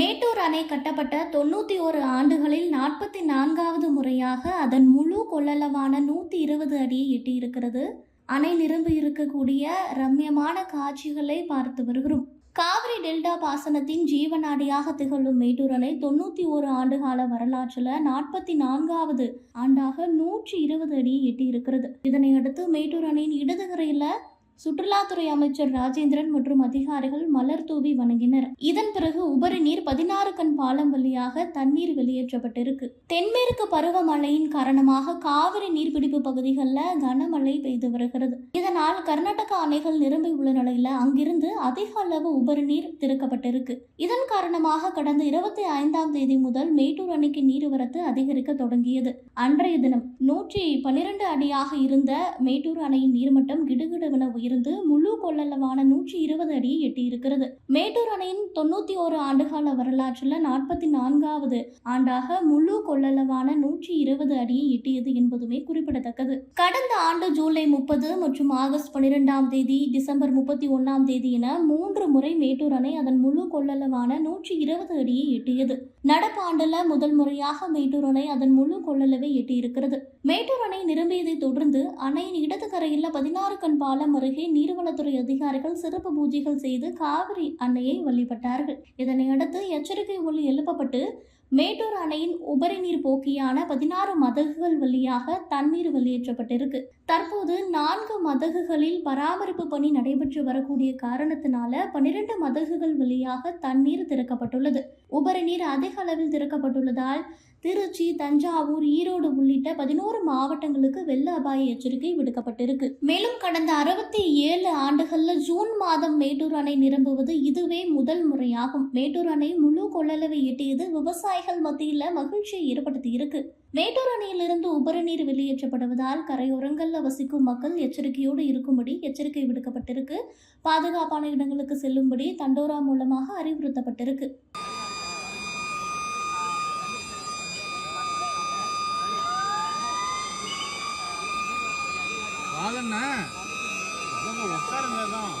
மேட்டூர் அணை கட்டப்பட்ட தொண்ணூத்தி ஒரு ஆண்டுகளில் நாற்பத்தி நான்காவது முறையாக அதன் முழு கொள்ளளவான நூத்தி இருபது அடியை எட்டியிருக்கிறது. அணை நிரம்பி இருக்கக்கூடிய ரம்யமான காட்சிகளை பார்த்து வருகிறோம். காவிரி டெல்டா பாசனத்தின் ஜீவநாடியாக திகழும் மேட்டூர் அணை தொண்ணூத்தி ஒரு ஆண்டுகால வரலாற்றுல நாற்பத்தி நான்காவது ஆண்டாக நூற்றி இருபது அடியை எட்டி இருக்கிறது இதனை அடுத்து மேட்டூர் அணையின் இடதுகரையில சுற்றுலாத்துறை அமைச்சர் ராஜேந்திரன் மற்றும் அதிகாரிகள் மலர் தூவி வணங்கினர். இதன் பிறகு உபரி நீர் பதினாறு கண் பாலம் வழியாக தண்ணீர் வெளியேற்றப்பட்டிருக்கு. தென்மேற்கு பருவமழையின் காரணமாக காவிரி நீர்பிடிப்பு பகுதிகளில் கனமழை பெய்து வருகிறது. இதனால் கர்நாடக அணைகள் நிரம்பி உள்ள நிலையில அங்கிருந்து அதிக அளவு உபரி நீர் திறக்கப்பட்டிருக்கு. இதன் காரணமாக கடந்த இருபத்தி ஐந்தாம் தேதி முதல் மேட்டூர் அணைக்கு நீர்வரத்து அதிகரிக்க தொடங்கியது. அன்றைய தினம் நூற்றி பன்னிரண்டு அடியாக இருந்த மேட்டூர் அணையின் நீர்மட்டம் கிடுகிடுவென இருந்து முழு கொள்ளளவான நூற்றி இருபது அடியை எட்டியிருக்கிறது. மேட்டூர் அணையின் தொண்ணூத்தி ஒரு ஆண்டுகால வரலாற்றில் நாற்பத்தி நான்காவது ஆண்டாக முழு கொள்ளளவான நூற்றி இருபது அடியை எட்டியது என்பதுமே குறிப்பிடத்தக்கது. கடந்த ஆண்டு ஜூலை முப்பது மற்றும் ஆகஸ்ட் பனிரெண்டாம் தேதி டிசம்பர் முப்பத்தி ஒன்னாம் தேதி என மூன்று முறை மேட்டூர் அணை அதன் முழு கொள்ளளவான நூற்றி இருபது அடியை எட்டியது. நடப்பு ஆண்டுல முதல் முறையாக மேட்டூர் அணை அதன் முழு கொள்ளளவை எட்டியிருக்கிறது. மேட்டூர் அணை நிரம்பியதை தொடர்ந்து அணையின் இடது கரையில் பதினாறு கண் பாலம் அருகே நீர்வளத்துறை அதிகாரிகள் சிறப்பு பூஜைகள் செய்து காவிரி அன்னையை வழிபட்டார்கள். இதனையடுத்து எச்சரிக்கை ஒலி எழுப்பப்பட்டு மேட்டூர் அணையின் உபரி நீர் போக்கியான பதினாறு மதகுகள் வழியாக தண்ணீர் வெளியேற்றப்பட்டிருக்கு. தற்போது நான்கு மதகுகளில் பராமரிப்பு பணி நடைபெற்று வரக்கூடிய காரணத்தினால பன்னிரண்டு மதகுகள் வழியாக தண்ணீர் திறக்கப்பட்டுள்ளது. உபரி நீர் அதிக அளவில் திறக்கப்பட்டுள்ளதால் திருச்சி தஞ்சாவூர் ஈரோடு உள்ளிட்ட பதினோரு மாவட்டங்களுக்கு வெள்ள அபாய எச்சரிக்கை விடுக்கப்பட்டிருக்கு. மேலும் கடந்த அறுபத்தி ஏழு ஆண்டுகள்ல ஜூன் மாதம் மேட்டூர் அணை நிரம்புவது இதுவே முதல் முறையாகும். மேட்டூர் அணை முழு கொள்ளளவை எட்டியது விவசாயிகள் மத்தியில் மகிழ்ச்சியை ஏற்படுத்தி இருக்கு. மேட்டூர் அணையிலிருந்து உபரிநீர் வெளியேற்றப்படுவதால் கரையோரங்களில் வசிக்கும் மக்கள் எச்சரிக்கையோடு இருக்கும்படி எச்சரிக்கை விடுக்கப்பட்டிருக்கு. பாதுகாப்பான இடங்களுக்கு செல்லும்படி தண்டோரா மூலமாக அறிவுறுத்தப்பட்டிருக்கு. உட்காருங்க தான்